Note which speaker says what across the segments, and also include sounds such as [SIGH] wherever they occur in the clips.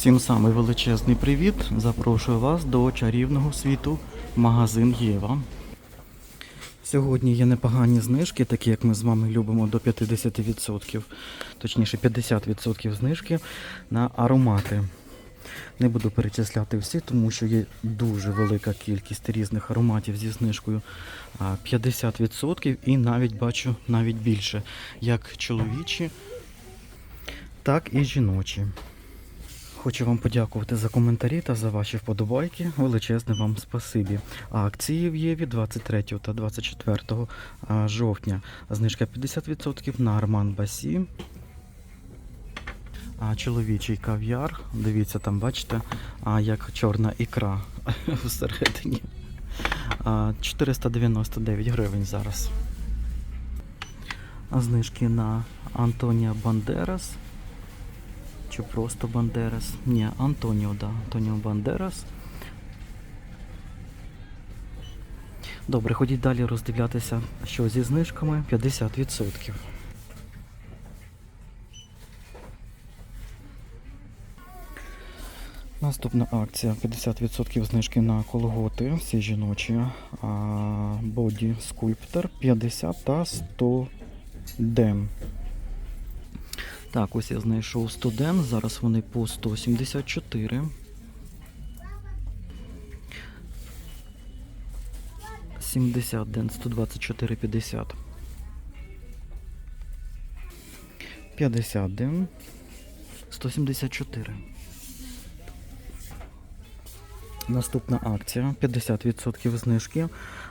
Speaker 1: Всім самий величезний привіт. Запрошую вас до чарівного світу магазин Єва. Сьогодні є непогані знижки, такі як ми з вами любимо, до 50%, точніше 50% знижки на аромати. Не буду перечисляти всі, тому що є дуже велика кількість різних ароматів зі знижкою 50% і навіть бачу навіть більше, як чоловічі, так і жіночі. Хочу вам подякувати за коментарі та за ваші вподобайки. Величезне вам спасибі. Акції в Єві 23 та 24 жовтня. Знижка 50% на Арман Басі. Чоловічий кав'яр. Дивіться, там бачите, як чорна ікра [LAUGHS] всередині. 499 гривень зараз. Знижки на Антонія Бандерас. Чи просто Бандерас? Ні, Антоніо, да. Антоніо Бандерас. Добре, ходіть далі роздивлятися, що зі знижками 50%. Наступна акція 50% знижки на колготи, всі жіночі. Body Sculptor 50 та 100 ден. Так, ось я знайшов 100 ден, зараз вони по 174. Сімдесят ден, 124, 50. 50 ден, 174. Наступна акція 50% знижки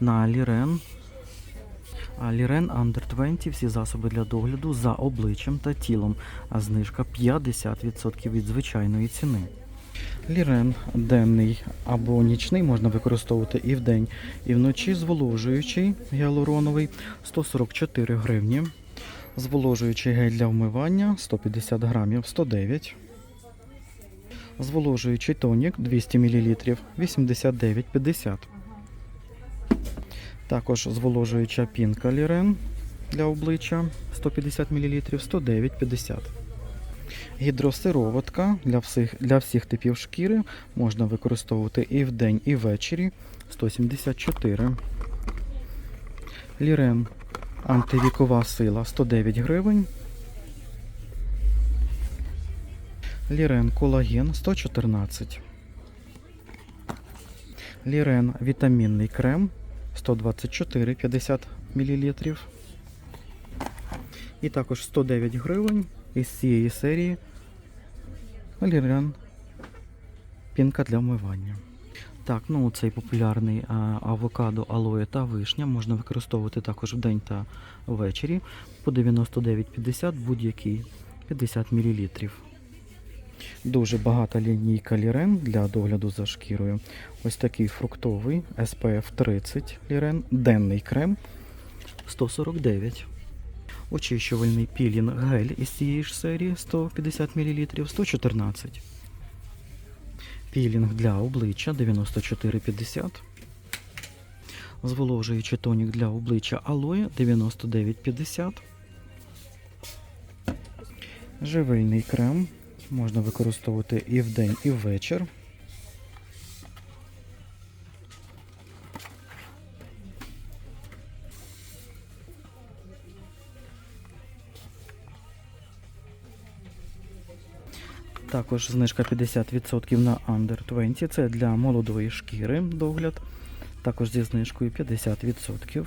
Speaker 1: на Лірен. Лірен Under 20 всі засоби для догляду за обличчям та тілом, а знижка 50% від звичайної ціни. Лірен денний або нічний можна використовувати і вдень, і вночі зволожуючий гіалуроновий 144 гривні. Зволожуючий гель для вмивання 150 грамів 109. Зволожуючий тонік 200 мл 89,50. Також зволожуюча пінка Лірен для обличчя 150 мл 109,50. Гідросироватка для всіх, для всіх типів шкіри можна використовувати і вдень, і ввечері 174. Лірен антивікова сила 109 гривень. Лірен колаген 114. Лірен вітамінний крем 124 50 мл. І також 109 гривень із цієї серії Лірен пінка для вмивання. Так, ну цей популярний авокадо, алоє та вишня можна використовувати також вдень та ввечері по 99,50 будь-який 50 мл. Дуже багата лінійка Лірен для догляду за шкірою. Ось такий фруктовий SPF 30 Лірен, денний крем 149. Очищувальний пілінг гель із цієї ж серії 150 мл 114. Пілінг для обличчя 94,50. Зволожуючий тонік для обличчя алоє 99,50. Живильний крем можна використовувати і вдень, і ввечір. Також знижка 50% на Under 20. Це для молодої шкіри догляд. Також зі знижкою 50%.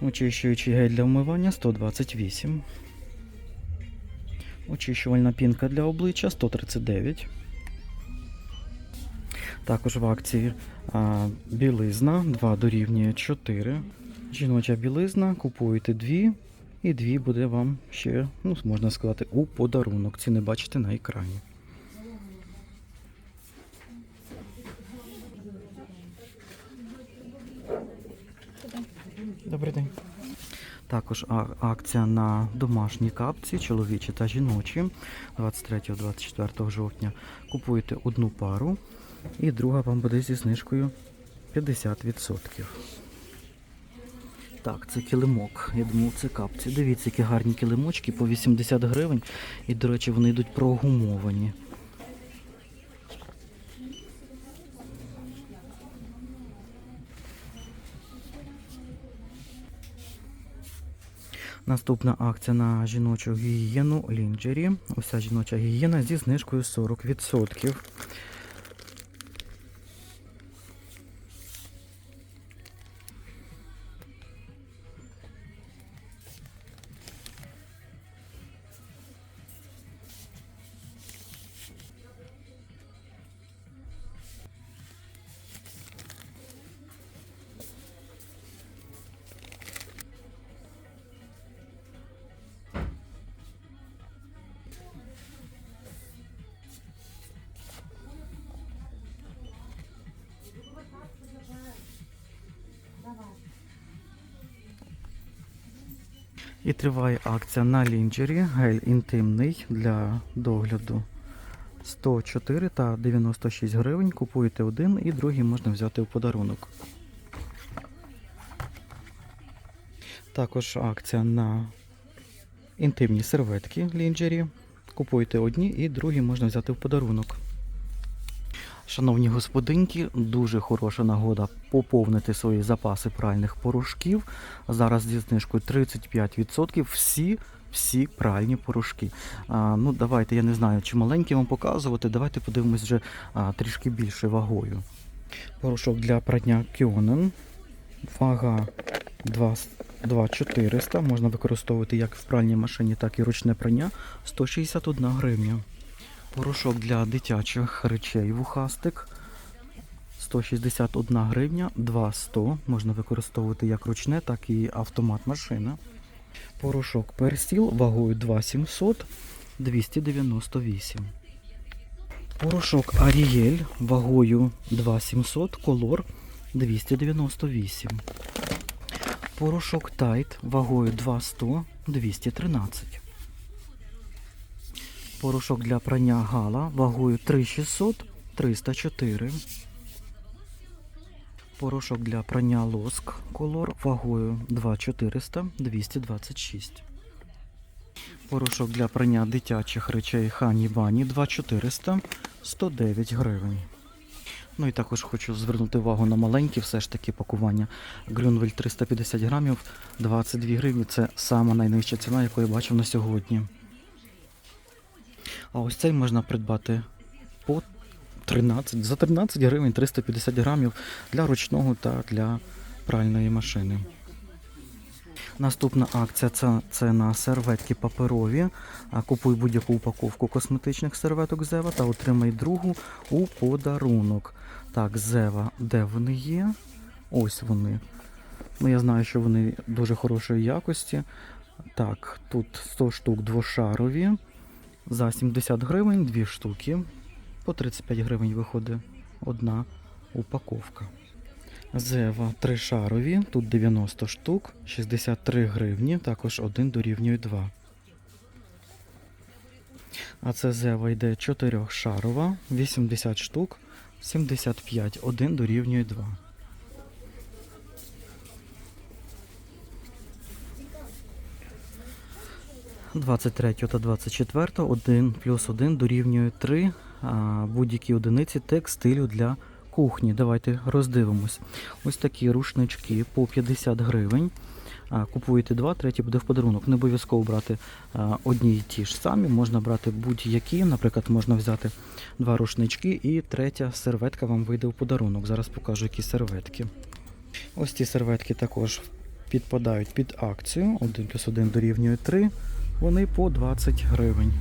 Speaker 1: Очищуючий гель для вмивання 128. Очищувальна пінка для обличчя 139. Також в акції а, білизна 2 дорівнює 4. Жіноча білизна. Купуєте дві, і дві буде вам ще, ну, можна сказати, у подарунок. Ціни бачите на екрані. Добрий день. Також акція на домашні капці, чоловічі та жіночі 23-24 жовтня. Купуєте одну пару, і друга вам буде зі знижкою 50%. Так, це килимок. Я думав, це капці. Дивіться, які гарні килимочки по 80 гривень. І, до речі, вони йдуть прогумовані. Наступна акція на жіночу гігієну лінджері. Уся жіноча гігієна зі знижкою 40%. І триває акція на лінджері. Гель інтимний для догляду 104 та 96 гривень. Купуєте один і другий можна взяти у подарунок. Також акція на інтимні серветки лінджері. Купуєте одні і другі можна взяти в подарунок. Шановні господинки, дуже хороша нагода поповнити свої запаси пральних порошків. Зараз зі знижкою 35% всі, всі пральні порошки. А, ну, давайте, я не знаю, чи маленькі вам показувати. Давайте подивимось вже а, трішки більше вагою. Порошок для прання Кіонен. Вага 2, 2400. Можна використовувати як в пральній машині, так і ручне прання 161 гривня. Порошок для дитячих речей вухастик 161 гривня, 2,100. Можна використовувати як ручне, так і автомат машина. Порошок персіл вагою 2,700 298. Порошок Арієль вагою 2,700 колор 298. Порошок Тайт вагою 2,100 213. Порошок для прання гала вагою 3600 304. Порошок для прання лоск колор вагою 2400 226. Порошок для прання дитячих речей Хані Бані 2400 109 гривень. Ну і також хочу звернути увагу на маленькі все ж таки пакування. Грюнвель 350 грамів 22 гривні. Це сама найнижча ціна, яку я бачив на сьогодні. А ось цей можна придбати по 13, за 13 гривень 350 грамів для ручного та для пральної машини. Наступна акція це, це на серветки паперові. Купуй будь-яку упаковку косметичних серветок Зева та отримай другу у подарунок. Так, Зева, де вони є? Ось вони. Ну, я знаю, що вони дуже хорошої якості. Так, тут 100 штук двошарові. За 70 гривень дві штуки. По 35 гривень виходить одна упаковка. Зева тришарові, тут 90 штук, 63 гривні, також один дорівнює 2. А це зева йде 4 шарова, 80 штук, 75, один дорівнює 2. Двадцять третього та 24 1 плюс 1 дорівнює 3 будь-які одиниці текстилю для кухні. Давайте роздивимось. Ось такі рушнички по 50 гривень. Купуєте два, третій буде в подарунок. Не обов'язково брати одні й ті ж самі, можна брати будь-які. Наприклад, можна взяти два рушнички і третя серветка вам вийде в подарунок. Зараз покажу, які серветки. Ось ці серветки також підпадають під акцію. 1 плюс 1 дорівнює 3. Вони по 20 гривень.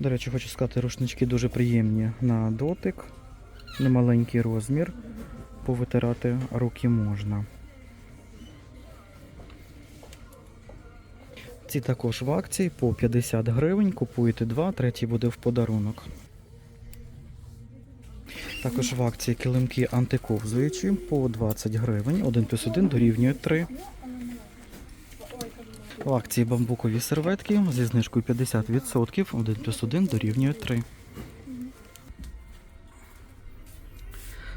Speaker 1: До речі, хочу сказати, рушнички дуже приємні на дотик. Немаленький розмір. Повитирати руки можна. Ці також в акції по 50 гривень. Купуєте два, третій буде в подарунок. Також в акції килимки антиковзуючі по 20 гривень. 1 плюс 1 дорівнює 3. В акції бамбукові серветки зі знижкою 50%, 1 плюс 1 дорівнює 3.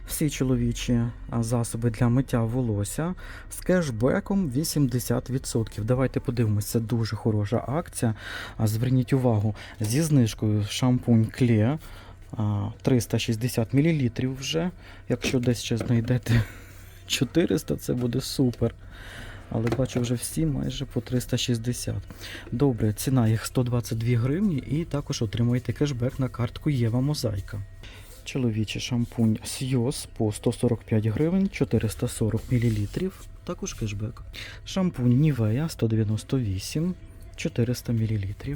Speaker 1: Всі чоловічі засоби для миття волосся з кешбеком 80%. Давайте подивимося, дуже хороша акція. Зверніть увагу, зі знижкою шампунь Кле 360 мл вже. Якщо десь ще знайдете [LAUGHS] 400, це буде супер. Але бачу вже всі майже по 360. Добре, ціна їх 122 гривні і також отримуєте кешбек на картку Єва Мозаїка. Чоловічий шампунь Сйоз по 145 гривень 440 мл. Також кешбек. Шампунь Нівея 198 400 мл.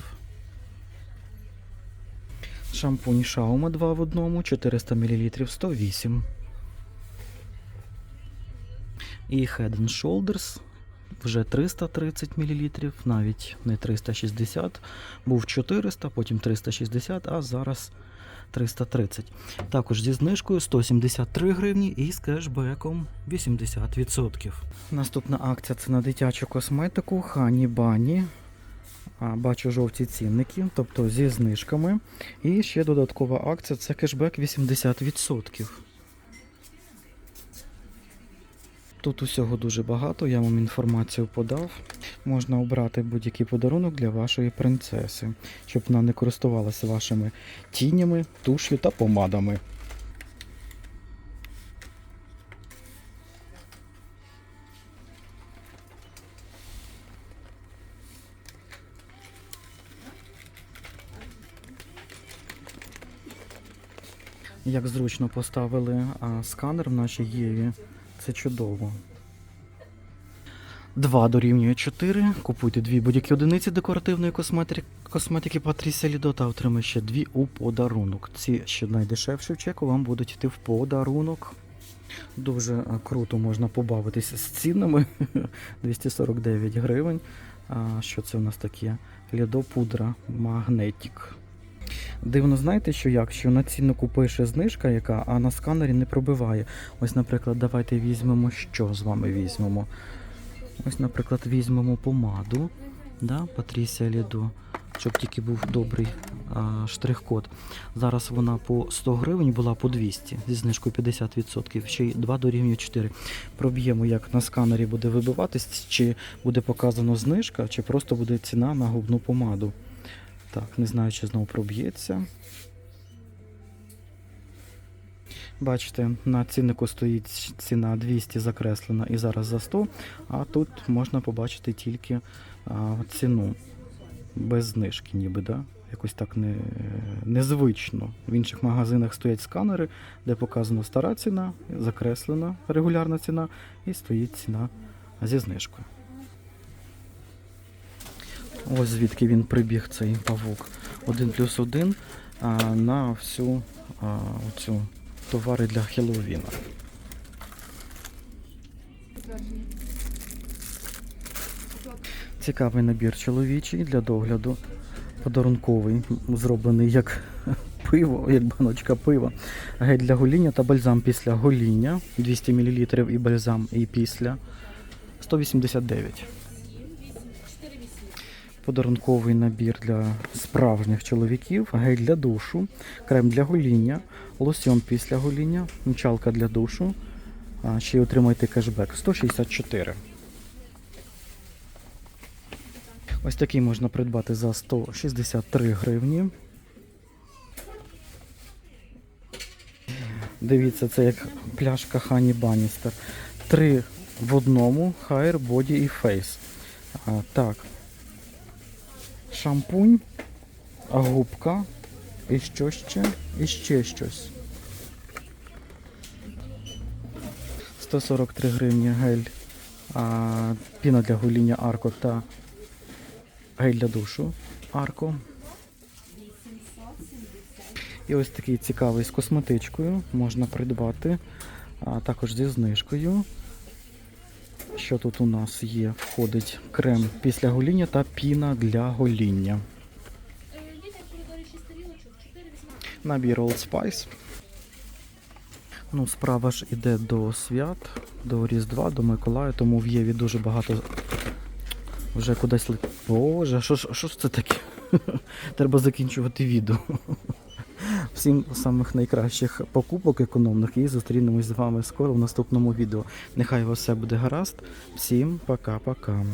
Speaker 1: Шампунь Шаума 2 в одному 400 мл 108. І Head and Shoulders вже 330 мл, навіть не 360. Був 400, потім 360, а зараз 330. Також зі знижкою 173 гривні і з кешбеком 80%. Наступна акція це на дитячу косметику Хані Бані. Бачу жовті цінники, тобто зі знижками. І ще додаткова акція це кешбек 80%. Тут усього дуже багато, я вам інформацію подав. Можна обрати будь-який подарунок для вашої принцеси, щоб вона не користувалася вашими тінями, туш'ю та помадами. Як зручно поставили а, сканер в нашій Єві, це чудово. 2 дорівнює 4. Купуйте дві будь-які одиниці декоративної косметики, косметики Патрісія Лідо та отримайте ще дві у подарунок. Ці ще найдешевші в чеку вам будуть йти в подарунок. Дуже круто можна побавитися з цінами. [LAUGHS] 249 гривень. Що це у нас таке? Лідо пудра Магнетік. Дивно, знаєте, що як? Що на ціннику пише знижка, яка, а на сканері не пробиває. Ось, наприклад, давайте візьмемо, що з вами візьмемо. Ось, наприклад, візьмемо помаду. Да, Патрісія Лідо, щоб тільки був добрий штрих-код. Зараз вона по 100 гривень була по 200 зі знижкою 50%, ще й 2 дорівнює 4. Проб'ємо, як на сканері буде вибиватись, чи буде показано знижка, чи просто буде ціна на губну помаду. Так, не знаю, чи знову проб'ється. Бачите, на ціннику стоїть ціна 200 закреслена і зараз за 100, а тут можна побачити тільки а, ціну без знижки, ніби, да? якось так не, незвично. В інших магазинах стоять сканери, де показано стара ціна, закреслена регулярна ціна, і стоїть ціна зі знижкою. Ось звідки він прибіг цей павук. Один плюс один на всю а, оцю товари для Хеллоуіна. Цікавий набір чоловічий для догляду. Подарунковий, зроблений як [LAUGHS] пиво, як баночка пива. Гель для гоління та бальзам після гоління 200 мл і бальзам і після 189. Подарунковий набір для справжніх чоловіків, гель для душу, крем для гоління, лосьон після гоління, мчалка для душу. А ще й отримайте кешбек 164. Ось такий можна придбати за 163 гривні. Дивіться, це як пляшка Хані Баністер. Три в одному Hair, Body і. А, так, шампунь, губка і що ще? І ще щось. 143 гривні гель, піна для гоління Арко та гель для душу Арко. І ось такий цікавий з косметичкою можна придбати, а також зі знижкою. Що тут у нас є? Входить крем після гоління та піна для гоління. Набір Old Spice. Ну, справа ж іде до свят, до Різдва, до Миколая, тому в Єві дуже багато вже кудись ли. Боже, що ж що ж це таке? [LAUGHS] Треба закінчувати відео. Всім самих найкращих покупок економних і зустрінемось з вами скоро в наступному відео. Нехай у вас все буде гаразд. Всім пока-пока.